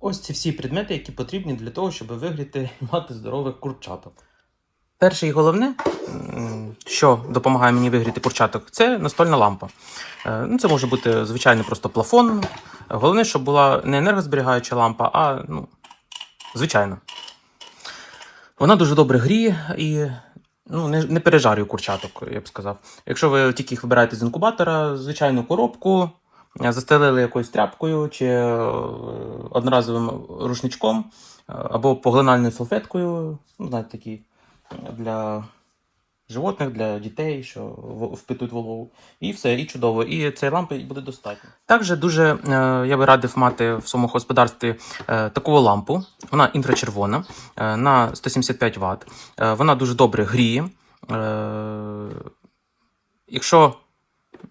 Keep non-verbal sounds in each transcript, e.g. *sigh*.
Ось ці всі предмети, які потрібні для того, щоб вигріти і мати здорових курчаток. Перше і головне, що допомагає мені вигріти курчаток, це настольна лампа. Е, Ну, це може бути звичайний просто плафон. Головне, щоб була не енергозберігаюча лампа, а ну, звичайна. Вона дуже добре гріє і ну, не, не пережарює курчаток, я б сказав. Якщо ви тільки їх вибираєте з інкубатора, звичайну коробку, застелили якоюсь тряпкою чи е, одноразовим рушничком е, або поглинальною салфеткою, ну, знаєте, такі е, для животних, для дітей, що впитують вологу. І все, і чудово. І цієї лампи буде достатньо. Також дуже е, я би радив мати в своєму господарстві е, таку лампу. Вона інфрачервона е, на 175 Вт. Е, вона дуже добре гріє. Е, якщо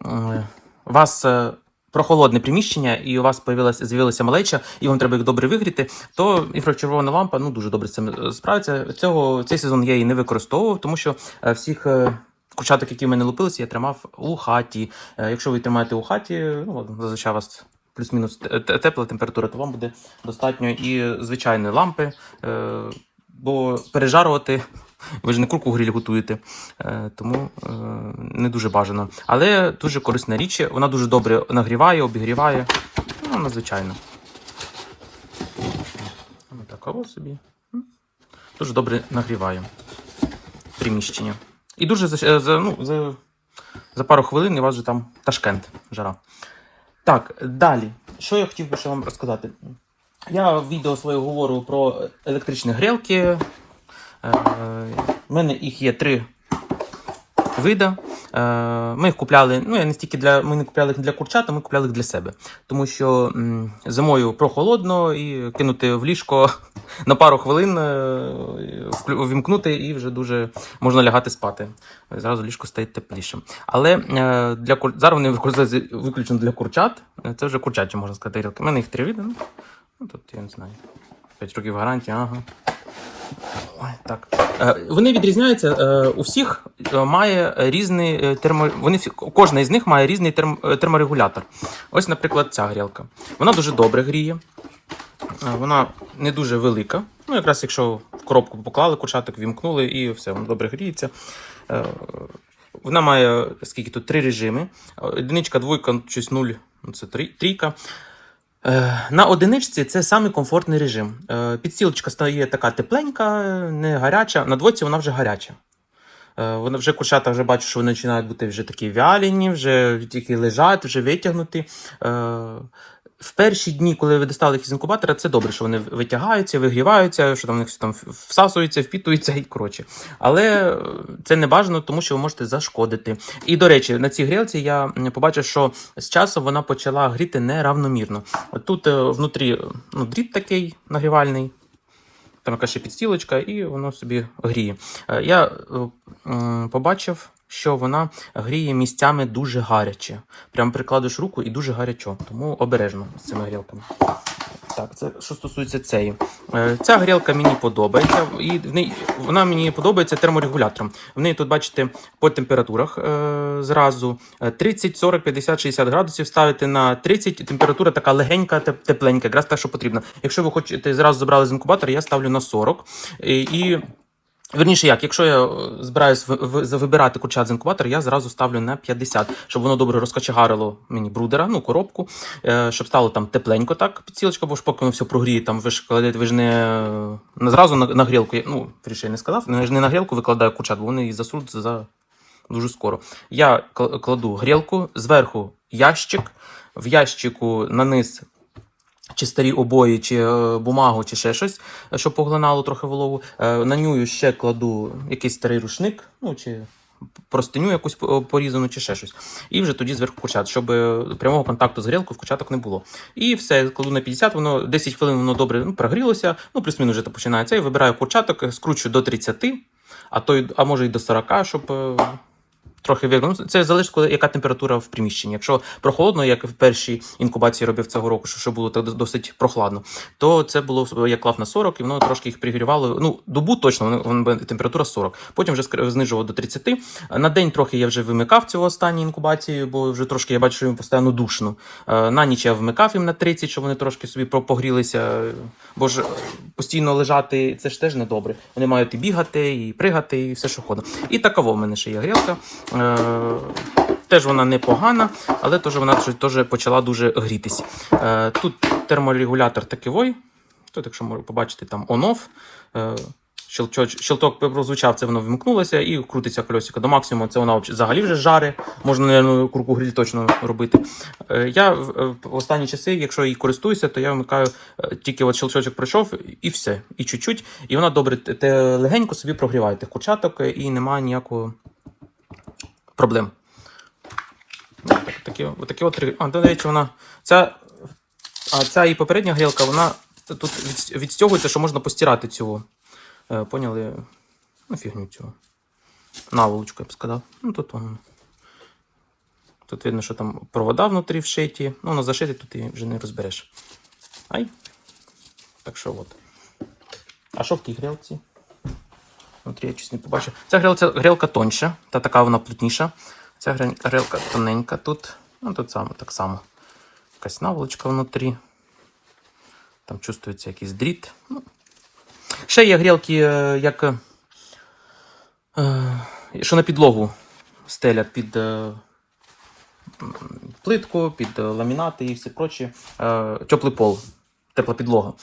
е, вас е, прохолодне приміщення і у вас появилася з'явилася малеча, і вам треба їх добре вигріти, то інфрачервона лампа ну дуже добре з цим е, справиться. Цього цей сезон я її не використовував, тому що е, всіх. е, Курчаток, які в мене лупилися, я тримав у хаті. Якщо ви тримаєте у хаті, ну зазвичай у вас плюс-мінус те- те- тепла температура, то вам буде достатньо і звичайної лампи. Бо пережарувати ви ж не курку гриль готуєте, е, тому е, не дуже бажано. Але дуже корисна річ. Вона дуже добре нагріває, обігріває. Ну, надзвичайно. Ось собі. Дуже добре нагріває приміщення. І дуже за, за, ну, за, за пару хвилин у вас вже там Ташкент, жара. Так, далі. Що я хотів би ще вам розказати? Я в відео своє говорю про електричні грілки. Е, У мене їх є три види. Е, Ми їх купляли, ну я не стільки для ми не купляли їх для курчат, а ми купляли їх для себе. Тому що зимою прохолодно і кинути в ліжко *laughs* на пару хвилин, е, вімкнути і вже дуже можна лягати спати. Зразу ліжко стає теплішим. Але е, для зараз вони використовуються виключно для курчат. Е, Це вже курчачі, можна сказати, грілки. У мене їх три види. Ну тут я не знаю. 5 років гарантії, ага. Так. Е, Вони відрізняються. е, У всіх е, має різний термо. Вони кожна із них має різний терм, терморегулятор. Ось, наприклад, ця грілка. Вона дуже добре гріє. Вона не дуже велика. Ну, якраз якщо в коробку поклали курчаток, вімкнули і все, воно добре гріється. Вона має скільки тут три режими: одиничка, двойка, щось нуль, ну, це трійка. Е, На одиничці це самий комфортний режим. Підсілочка стає така тепленька, не гаряча. На двоці вона вже гаряча. Е, Вона вже курчата вже бачу, що вони починають бути вже такі вялені, вже тільки лежать, вже витягнуті. В перші дні, коли ви достали їх з інкубатора, це добре, що вони витягаються, вигріваються, що там в них все там всасується, впітується і коротше. Але е, це не бажано, тому що ви можете зашкодити. І до речі, на цій грілці я побачив, що з часом вона почала гріти неравномірно. От тут е, внутрі е, ну, дріт такий нагрівальний. Там якась ще підстілочка, і воно собі гріє. Я побачив, що вона гріє місцями дуже гаряче. Прям прикладеш руку і дуже гарячо. Тому обережно з цими грілками. Так, це що стосується цієї. Е, Ця грілка мені подобається, і в неї вона мені подобається терморегулятором. В неї тут, бачите, по температурах е, зразу е, 30, 40, 50, 60 градусів ставити на 30, температура така легенька, тепленька, якраз те, що потрібно. Якщо ви хочете зразу забрали з інкубатора, я ставлю на 40. І, і Верніше як, якщо я е, збираюсь ви- ви- вибирати курчат з інкубатора, я зразу ставлю на 50, щоб воно добре розкачегарило мені брудера, ну коробку, е, щоб стало там тепленько так підсілочка, бо ж поки воно все прогріє, там ви ж кладете, ви ж не, зразу на, на грілку, ну, вірніше, я не сказав, не, не на грілку викладаю курчат, бо вони її засруть за дуже скоро. Я кладу грілку, зверху ящик, в ящику на низ чи старі обої, чи е, бумагу, чи ще щось, е, щоб поглинало трохи вологу. Е, на ню ще кладу якийсь старий рушник, ну чи простиню якусь порізану, чи ще щось. І вже тоді зверху курчат, щоб прямого контакту з грілкою в курчаток не було. І все, кладу на 50, воно 10 хвилин воно добре ну, прогрілося, ну плюс-мінус вже починається. І вибираю курчаток, скручую до 30, а то а може й до 40, щоб. Трохи виграв. Ну, Це залежить, яка температура в приміщенні. Якщо прохолодно, як в першій інкубації робив цього року, що, було так досить прохладно, то це було я клав на 40, і воно трошки їх пригрівало. Ну, добу точно воно, температура 40. Потім вже знижував до 30. На день трохи я вже вимикав цю останню інкубацію, бо вже трошки я бачу, що їм постійно душно. Е, На ніч я вмикав їм на 30, щоб вони трошки собі погрілися. Бо ж е, постійно лежати це ж теж не добре. Вони мають і бігати, і пригати, і все, що ходить. І такова в мене ще є грілка. Е, Теж вона непогана, але теж вона теж почала дуже грітись. Е, Тут терморегулятор такий. Тут, якщо можна побачити, там on-off. Е, Щелчок, прозвучав, це воно вимкнулося і крутиться кольосика до максимуму. Це вона взагалі вже жаре. Можна, мабуть, круку гриль точно робити. Я в останні часи, якщо її користуюся, то я вмикаю тільки от щелчочок пройшов і все. І чуть-чуть. І вона добре легенько собі прогріває тих курчаток і немає ніякого проблем. Так, такі, от. А, до речі, вона. Ця, а ця і попередня грілка, вона тут від, відстягується, що можна постирати цю. Е, поняли? Ну, фігню цю. Наволочку, я б сказав. Ну, тут воно. Тут видно, що там провода внутрі вшиті. Ну, воно зашите, тут і вже не розбереш. Ай. Так що от. А що в тій грілці? Внутрі я щось не побачив. Ця грілка, грілка тоньша, та така вона плотніша. Ця грілка тоненька тут. Ну, тут само, так само. Якась наволочка внутрі. Там чувствується якийсь дріт. Ну. Ще є грілки, е, як. е, е, що на підлогу стелять під плитку, під ламінати і все проче. Е, теплий пол, тепла підлога.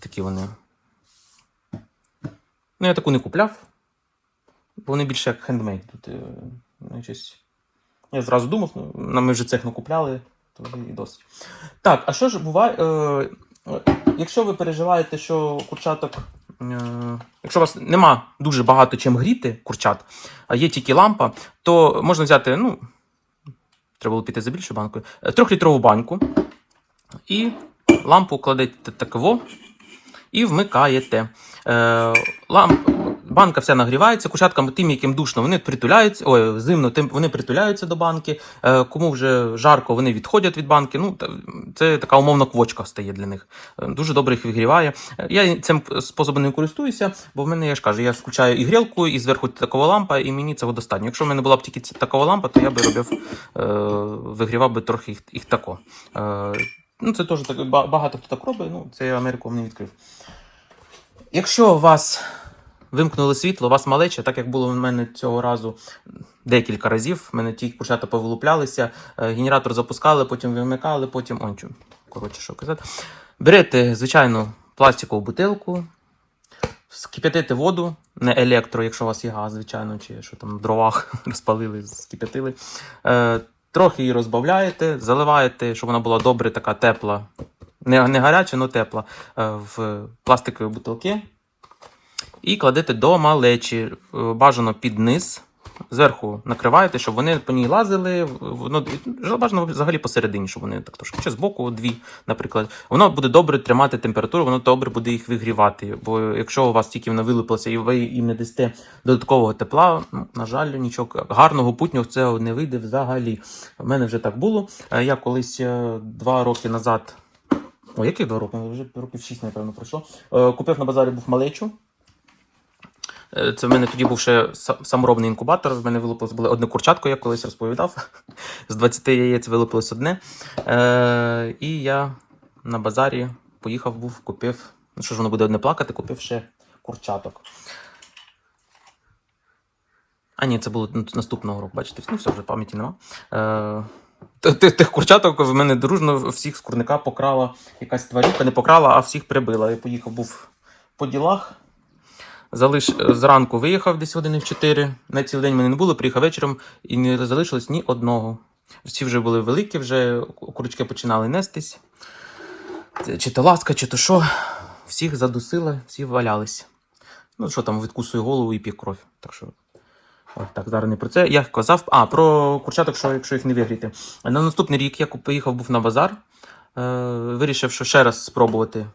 Такі вони. Ну, я таку не купляв. Вони більше як хендмейд. Тут, е. Я зразу думав, ну, ми вже цех накупляли, то і досить. Так, а що ж буває, е, якщо ви переживаєте, що курчаток. Е, якщо у вас нема дуже багато чим гріти курчат, а є тільки лампа, то можна взяти, ну, треба було піти за більшою банкою, е, трьохлітрову баньку і лампу кладете таково і вмикаєте. Е, ламп, банка вся нагрівається, курчаткам тим, яким душно, вони притуляються, ой, зимно, тим вони притуляються до банки. Е, кому вже жарко, вони відходять від банки. Ну, це така умовна квочка стає для них. Е, дуже добре їх вигріває. Е, Я цим способом не користуюся, бо в мене, я ж кажу, я включаю і грілку, і зверху такова лампа, і мені цього достатньо. Якщо в мене була б тільки такова лампа, то я би робив, е, вигрівав би трохи їх, їх тако. Е, ну, це теж так, багато хто так робить, ну, це я Америку не відкрив. Якщо у вас вимкнули світло, у вас малеча, так як було в мене цього разу декілька разів, в мене ті курчата повилуплялися, е, генератор запускали, потім вимикали, потім. О, чу, коротше, що казати. Берете, звичайну пластикову бутилку, скип'ятите воду, не електро, якщо у вас є газ, звичайно, чи що там в дровах *laughs* розпалили, скип'ятили. Трохи її розбавляєте, заливаєте, щоб вона була добре така тепла. Не, не гаряча, але тепла е, в пластикові бутилки. І кладете до малечі, е, бажано під низ. Зверху накриваєте, щоб вони по ній лазили. Воно бажано взагалі посередині, щоб вони так трошки чи збоку, дві, наприклад. Воно буде добре тримати температуру, воно добре буде їх вигрівати. Бо якщо у вас тільки воно вилупилося і ви їм не дасте додаткового тепла, ну, на жаль, нічого гарного путнього з цього не вийде взагалі. У мене вже так було. Е, Я колись е, два роки назад. О, яких два роки? Вже років шість, напевно, пройшло. Е, Купив на базарі був малечу. Е, Це в мене тоді був ще саморобний інкубатор. В мене вилупилось було одне курчатко, я колись розповідав. *laughs* З 20 яєць вилупилось одне. Е, і я на базарі поїхав, був, купив. Ну що ж воно буде одне плакати, купив ще курчаток. А ні, це було наступного року, бачите, ну все вже пам'яті нема. Е, Тих курчаток в мене дружно всіх з курника покрала якась тварюка, не покрала, а всіх прибила. Я поїхав був по ділах. Залиш зранку виїхав десь години в 4. На цілий день мене не було, приїхав вечором і не залишилось ні одного. Всі вже були великі, вже курочки починали нестись. Чи то ласка, чи то що. Всіх задусила, всі валялись. Ну, що там, відкусує голову і п'є кров. Так що. Ой, так, зараз не про це. Я казав, а, про курчаток, що якщо їх не вигріти. На наступний рік я поїхав був на базар, е, вирішив, що ще раз спробувати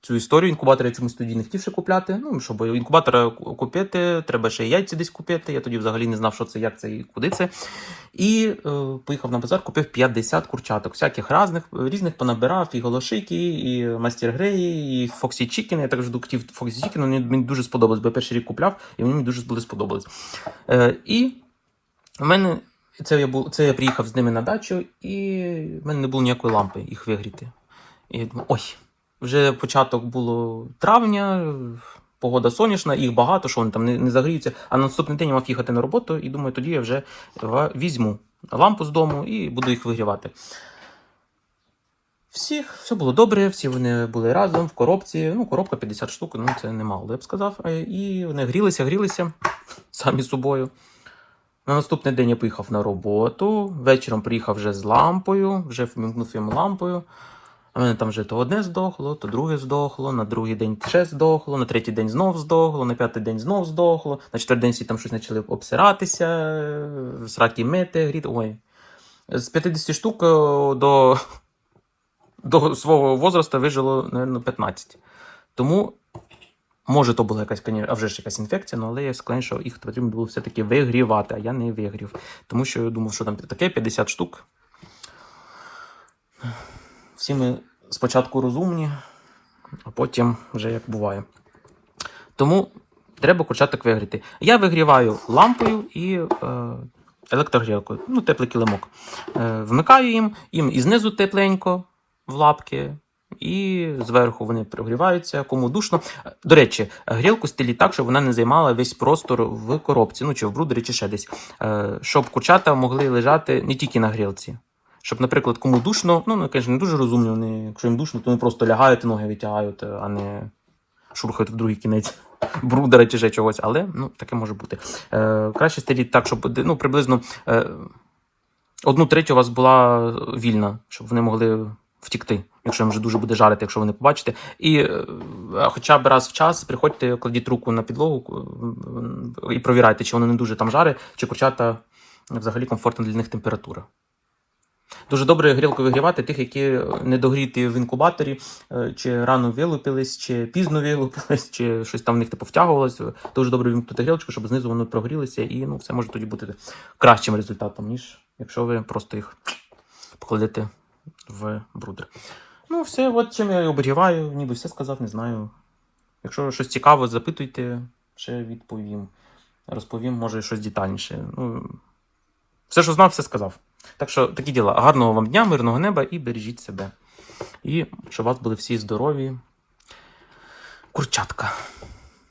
цю історію. Інкубатор я чомусь тоді не хотів ще купляти. Ну, щоб інкубатора купити, треба ще яйця десь купити. Я тоді взагалі не знав, що це, як це і куди це. І е, поїхав на базар, купив 50 курчаток, всяких різних, різних понабирав, і голошики, і мастер греї, і Фоксі Чікен. Я також хотів Фоксі Чікен, вони мені дуже сподобалось, бо я перший рік купляв, і мені дуже були сподобались. Е, і в мене це я, був, це я приїхав з ними на дачу, і в мене не було ніякої лампи їх вигріти. І я думаю, ой, вже початок було травня, погода сонячна, їх багато, що вони там не, не загріються. А на наступний день я мав їхати на роботу, і думаю, тоді я вже візьму лампу з дому і буду їх вигрівати. Всіх, все було добре, всі вони були разом в коробці. Ну, коробка 50 штук, ну це немало, я б сказав. І вони грілися, грілися *laughs* самі собою. На наступний день я поїхав на роботу. Вечором приїхав вже з лампою, вже вмімкнув йому лампою. В мене там вже то одне здохло, то друге здохло, на другий день ще здохло, на третій день знов здохло, на п'ятий день знов здохло, на четвертий день всі там щось почали обсиратися, сраки мити, гріти. Ой. З 50 штук е, до, *laughs* до свого возрасту вижило, мабуть, 15. Тому Може, то була якась, а вже ж якась інфекція, ну, але я склонен, що їх потрібно було все-таки вигрівати, а я не вигрів. Тому що я думав, що там таке 50 штук. Всі ми спочатку розумні, а потім вже як буває. Тому треба курчаток вигріти. Я вигріваю лампою і е, електрогрілкою, ну, теплий килимок. Е, вмикаю їм, їм і знизу тепленько в лапки, і зверху вони прогріваються, кому душно. До речі, грілку стеліть так, щоб вона не займала весь простор в коробці, ну чи в брудері, чи ще десь. Е, Щоб курчата могли лежати не тільки на грілці. Щоб, наприклад, кому душно, ну, ну, звісно, не дуже розумні, вони, якщо їм душно, то вони просто лягають, ноги витягають, а не шурхають в другий кінець *laughs* брудера чи ще чогось. Але ну, таке може бути. Е, краще стеліть так, щоб ну, приблизно е, одну третю у вас була вільна, щоб вони могли втікти, якщо їм вже дуже буде жарити, якщо ви не побачите. І е, хоча б раз в час приходьте, кладіть руку на підлогу е, і провіряйте, чи воно не дуже там жарить, чи курчата взагалі комфортна для них температура. Дуже добре грілку вигрівати тих, які не догріті в інкубаторі, е, чи рано вилупились, чи пізно вилупились, чи щось там в них типу втягувалось. Дуже добре вимкнути грілочку, щоб знизу воно прогрілося, і ну, все може тоді бути кращим результатом, ніж якщо ви просто їх покладете в брудер. Ну, все, от чим я оберігаю, ніби все сказав, не знаю. Якщо щось цікаве, запитуйте, ще відповім. Розповім, може, щось детальніше. Ну, все, що знав, все сказав. Так що такі діла. Гарного вам дня, мирного неба і бережіть себе. І щоб у вас були всі здорові. Курчатка.